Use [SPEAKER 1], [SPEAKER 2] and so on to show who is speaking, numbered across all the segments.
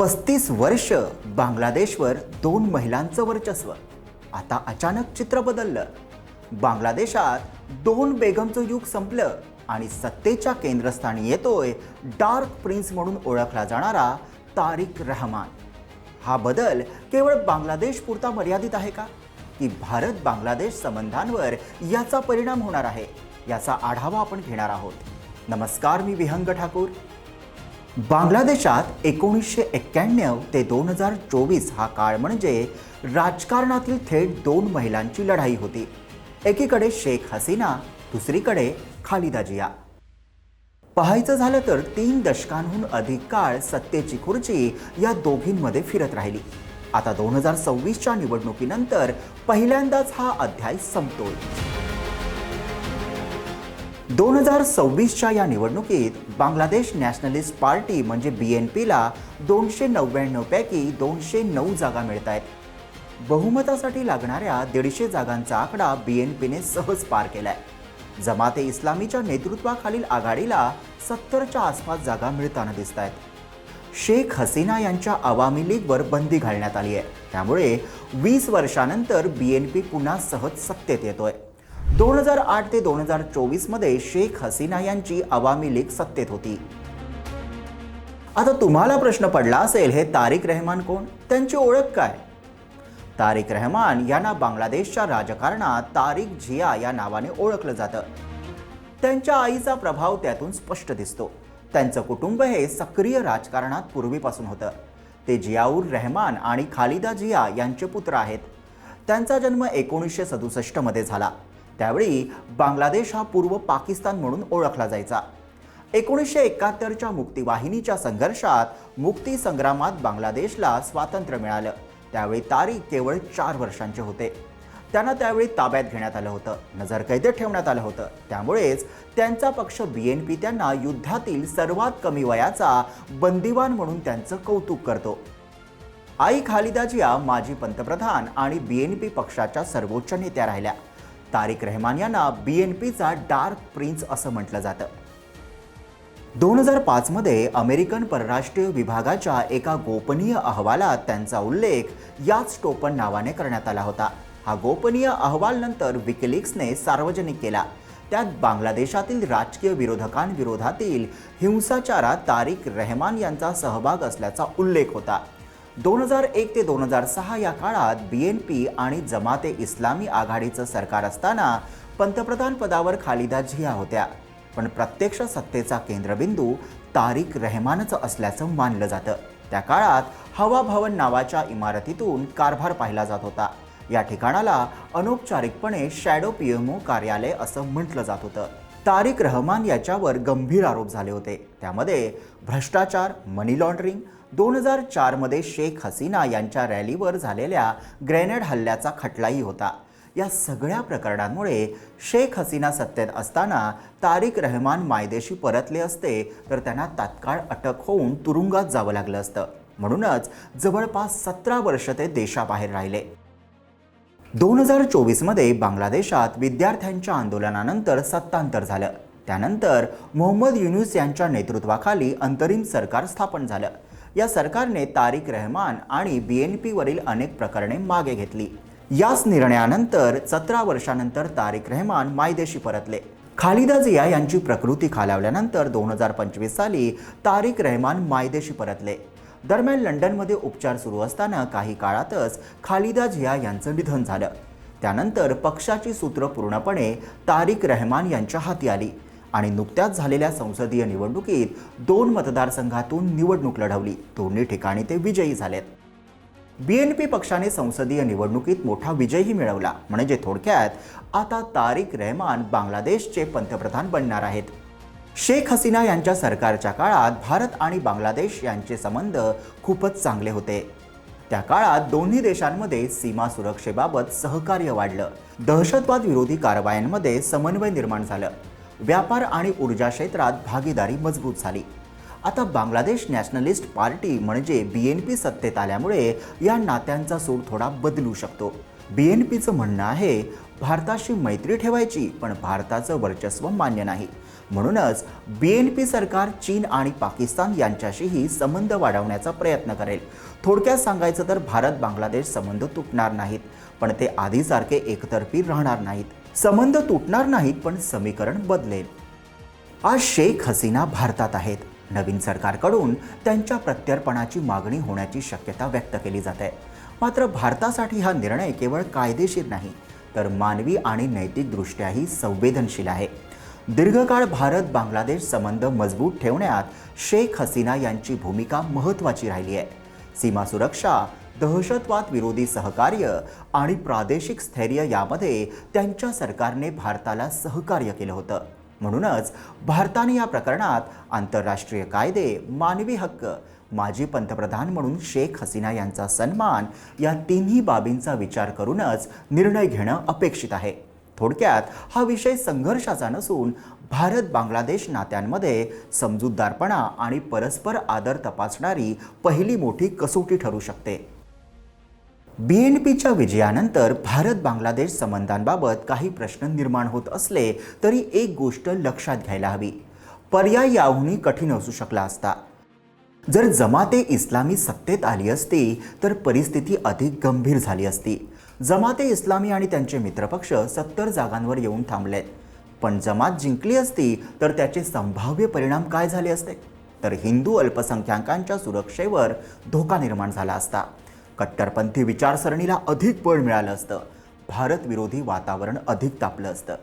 [SPEAKER 1] पस्तीस वर्ष बांगलादेशवर दोन महिलांचं वर्चस्व. आता अचानक चित्र बदललं. बांगलादेशात दोन बेगमचं युग संपलं आणि सत्तेच्या केंद्रस्थानी येतोय डार्क प्रिन्स म्हणून ओळखला जाणारा तारिक रहमान. हा बदल केवळ बांगलादेश पुरता मर्यादित आहे का? की भारत बांगलादेश संबंधांवर याचा परिणाम होणार आहे याचा आढावा आपण घेणार आहोत. नमस्कार मी विहंग ठाकूर. बांगलादेशात एकोणीसशे एक्क्याण्णव ते दोन हजार चोवीस हा काळ म्हणजे राजकारणातील थेट दोन महिलांची लढाई होती. एकीकडे शेख हसीना दुसरीकडे खालिदा जिया. पाहायचं झालं तर तीन दशकांहून अधिक काळ सत्तेची खुर्ची या दोघींमध्ये फिरत राहिली. आता दोन हजार सव्वीसच्या निवडणुकीनंतर पहिल्यांदाच हा अध्याय संपतोय. दोन हजार सव्वीसच्या या निवडणुकीत बांगलादेश नॅशनलिस्ट पार्टी म्हणजे बी एन पीला दोनशे नव्याण्णवपैकी दोनशे नऊ जागा मिळत आहेत बहुमतासाठी लागणाऱ्या दीडशे जागांचा आकडा बी एन पीने सहज पार केलाय. जमाते इस्लामीच्या नेतृत्वाखालील आघाडीला सत्तरच्या आसपास जागा मिळताना दिसत आहेत शेख हसीना यांच्या आवामी लीगवर बंदी घालण्यात आली आहे त्यामुळे वीस वर्षानंतर बी एन पी पुन्हा सहज सत्तेत येतोय. दोन हजार आठ ते दोन हजार चोवीसमध्ये शेख हसीना यांची अवामी लीग सत्तेत होती. आता तुम्हाला प्रश्न पडला असेल हे तारिक रहमान कोण? त्यांची ओळख काय? तारिक रहमान यांना बांगलादेशच्या राजकारणात तारिक झिया या नावाने ओळखलं जातं. त्यांच्या आईचा प्रभाव त्यातून स्पष्ट दिसतो. त्यांचं कुटुंब हे सक्रिय राजकारणात पूर्वीपासून होतं. ते जियाऊर रहमान आणि खालिदा जिया यांचे पुत्र आहेत. त्यांचा जन्म एकोणीसशे सदुसष्टमध्ये झाला. त्यावेळी बांगलादेश हा पूर्व पाकिस्तान म्हणून ओळखला जायचा. एकोणीसशे एकाहत्तरच्या मुक्तीवाहिनीच्या संघर्षात मुक्ती संग्रामात बांगलादेशला स्वातंत्र्य मिळालं. त्यावेळी तारीख केवळ चार वर्षांचे होते. त्यांना त्यावेळी ताब्यात घेण्यात आलं होतं. नजरकैदेत ठेवण्यात आलं होतं. त्यामुळेच त्यांचा पक्ष बी एन पी त्यांना युद्धातील सर्वात कमी वयाचा बंदिवान म्हणून त्यांचं कौतुक करतो. आई खालिदा जिया माजी पंतप्रधान आणि बी एन पी पक्षाच्या सर्वोच्च नेत्या राहिल्या. तारिक रहमान यांना बी एन पीचा डार्क प्रिन्स असं म्हटलं जातं. दोन हजार पाचमध्ये अमेरिकन परराष्ट्रीय विभागाच्या एका गोपनीय अहवालात त्यांचा उल्लेख याच टोपन नावाने करण्यात आला होता. हा गोपनीय अहवाल नंतर विकिलिक्सने सार्वजनिक केला. त्यात बांगलादेशातील राजकीय विरोधकांविरोधातील हिंसाचारात तारिक रहमान यांचा सहभाग असल्याचा उल्लेख होता. दोन हजार एक ते दोन हजार सहा या काळात बी एन पी आणि जमाते इस्लामी आघाडीचं सरकार असताना पंतप्रधान पदावर खालिदा झिया होत्या. पण प्रत्यक्ष सत्तेचा केंद्रबिंदू तारिक रहमानच असल्याचं मानलं जातं. त्या काळात हवा भवन नावाच्या इमारतीतून कारभार पाहिला जात होता. या ठिकाणाला अनौपचारिकपणे शॅडो पीएमओ कार्यालय असं म्हटलं जात होतं. तारिक रहमान याच्यावर गंभीर आरोप झाले होते. त्यामध्ये भ्रष्टाचार मनी लॉन्ड्रिंग दोन हजार चारमध्ये शेख हसीना यांच्या रॅलीवर झालेल्या ग्रेनेड हल्ल्याचा खटलाही होता. या सगळ्या प्रकरणांमुळे शेख हसीना सत्तेत असताना तारिक रहमान मायदेशी परतले असते तर त्यांना तात्काळ अटक होऊन तुरुंगात जावं लागलं असतं. म्हणूनच जवळपास सतरा वर्ष ते देशाबाहेर राहिले. दोन हजार चोवीसमध्ये बांगलादेशात विद्यार्थ्यांच्या आंदोलनानंतर सत्तांतर झालं. त्यानंतर मोहम्मद युनुस यांच्या नेतृत्वाखाली अंतरिम सरकार स्थापन झालं. या सरकारने तारिक रहमान आणि बी एन पीवरील अनेक प्रकरणे मागे घेतली. याच निर्णयानंतर सतरा वर्षानंतर तारिक रहमान मायदेशी परतले. खालिदा जिया यांची प्रकृती खालावल्यानंतर दोन हजार पंचवीस साली तारिक रहमान मायदेशी परतले. दरम्यान लंडनमध्ये उपचार सुरू असताना काही काळातच खालिदा जिया यांचं निधन झालं. त्यानंतर पक्षाची सूत्र पूर्णपणे तारिक रहमान यांच्या हाती आली. आणि नुकत्याच झालेल्या संसदीय निवडणुकीत दोन मतदारसंघातून निवडणूक लढवली. दोन्ही ठिकाणी ते विजयी झालेत. बी एन पी पक्षाने संसदीय निवडणुकीत मोठा विजयही मिळवला. म्हणजे थोडक्यात आता तारिक रहमान बांगलादेशचे पंतप्रधान बनणार आहेत. शेख हसीना यांच्या सरकारच्या काळात भारत आणि बांगलादेश यांचे संबंध खूपच चांगले होते. त्या काळात दोन्ही देशांमध्ये सीमा सुरक्षेबाबत सहकार्य वाढलं. दहशतवाद विरोधी कारवायांमध्ये समन्वय निर्माण झालं. व्यापार आणि ऊर्जा क्षेत्रात भागीदारी मजबूत झाली. आता बांगलादेश नॅशनलिस्ट पार्टी म्हणजे बी एन पी सत्तेत आल्यामुळे या नात्यांचा सूर थोडा बदलू शकतो. बी एन पीचं म्हणणं आहे भारताशी मैत्री ठेवायची पण भारताचं वर्चस्व मान्य नाही. म्हणूनच बी एन पी सरकार चीन आणि पाकिस्तान यांच्याशीही संबंध वाढवण्याचा प्रयत्न करेल. थोडक्यात सांगायचं तर भारत बांगलादेश संबंध तुटणार नाहीत पण ते आधीसारखे एकतर्फी राहणार नाहीत. संबंध तुटणार नाहीत पण समीकरण बदलेल. आज शेख हसीना भारतात आहेत. नवीन सरकारकडून त्यांच्या प्रत्यर्पणाची मागणी होण्याची शक्यता व्यक्त केली जाते. मात्र भारतासाठी हा निर्णय केवळ कायदेशीर नाही तर मानवी आणि नैतिकदृष्ट्याही संवेदनशील आहे. दीर्घकाळ भारत बांगलादेश संबंध मजबूत ठेवण्यात शेख हसीना यांची भूमिका महत्त्वाची राहिली आहे. सीमा सुरक्षा दहशतवाद विरोधी सहकार्य आणि प्रादेशिक स्थैर्य यामध्ये त्यांच्या सरकारने भारताला सहकार्य केलं होतं. म्हणूनच भारताने या प्रकरणात आंतरराष्ट्रीय कायदे मानवी हक्क माजी पंतप्रधान म्हणून शेख हसीना यांचा सन्मान या तिन्ही बाबींचा विचार करूनच निर्णय घेणं अपेक्षित आहे. थोडक्यात हा विषय संघर्षाचा नसून भारत बांगलादेश नात्यांमध्ये समजूतदारपणा आणि परस्पर आदर तपासणारी पहिली मोठी कसोटी ठरू शकते. बी एन पीच्या विजयानंतर भारत बांगलादेश संबंधांबाबत काही प्रश्न निर्माण होत असले तरी एक गोष्ट लक्षात घ्यायला हवी. पर्याय याहूनही कठीण असू शकला असता. जर जमाते इस्लामी सत्तेत आली असती तर परिस्थिती अधिक गंभीर झाली असती. जमाते इस्लामी आणि त्यांचे मित्रपक्ष सत्तर जागांवर येऊन थांबलेत पण जमात जिंकली असती तर त्याचे संभाव्य परिणाम काय झाले असते? तर हिंदू अल्पसंख्याकांच्या सुरक्षेवर धोका निर्माण झाला असता. कट्टरपंथी विचारसरणीला अधिक बळ मिळालं असतं. भारत विरोधी वातावरण अधिक तापलं असतं.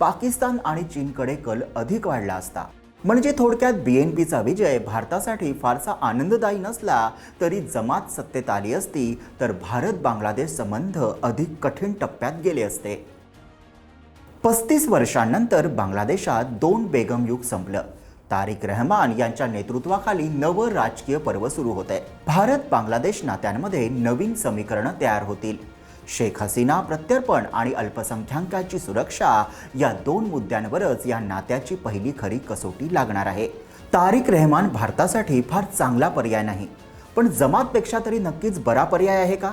[SPEAKER 1] पाकिस्तान आणि चीनकडे कल अधिक वाढला असता. म्हणजे थोडक्यात बी एन पीचा विजय भारतासाठी फारसा आनंददायी नसला तरी जमात सत्तेत आली असती तर भारत बांगलादेश संबंध अधिक कठीण टप्प्यात गेले असते. पस्तीस वर्षांनंतर बांगलादेशात दोन बेगम युग संपलं. तारिक रहमान यांच्या नेतृत्वाखाली नवं राजकीय पर्व सुरू होत आहे भारत बांगलादेश नात्यांमध्ये नवीन समीकरणं तयार होतील. शेख हसीना प्रत्यर्पण आणि अल्पसंख्याकांची सुरक्षा या दोन मुद्द्यांवरच या नात्याची पहिली खरी कसोटी लागणार आहे. तारिक रहमान भारतासाठी फार चांगला पर्याय नाही. पण जमातपेक्षा तरी नक्कीच बरा पर्याय आहे का?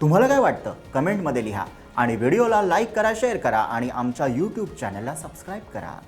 [SPEAKER 1] तुम्हाला काय वाटतं? कमेंटमध्ये लिहा आणि व्हिडिओला लाईक करा शेअर करा आणि आमच्या यूट्यूब चॅनलला सबस्क्राईब करा.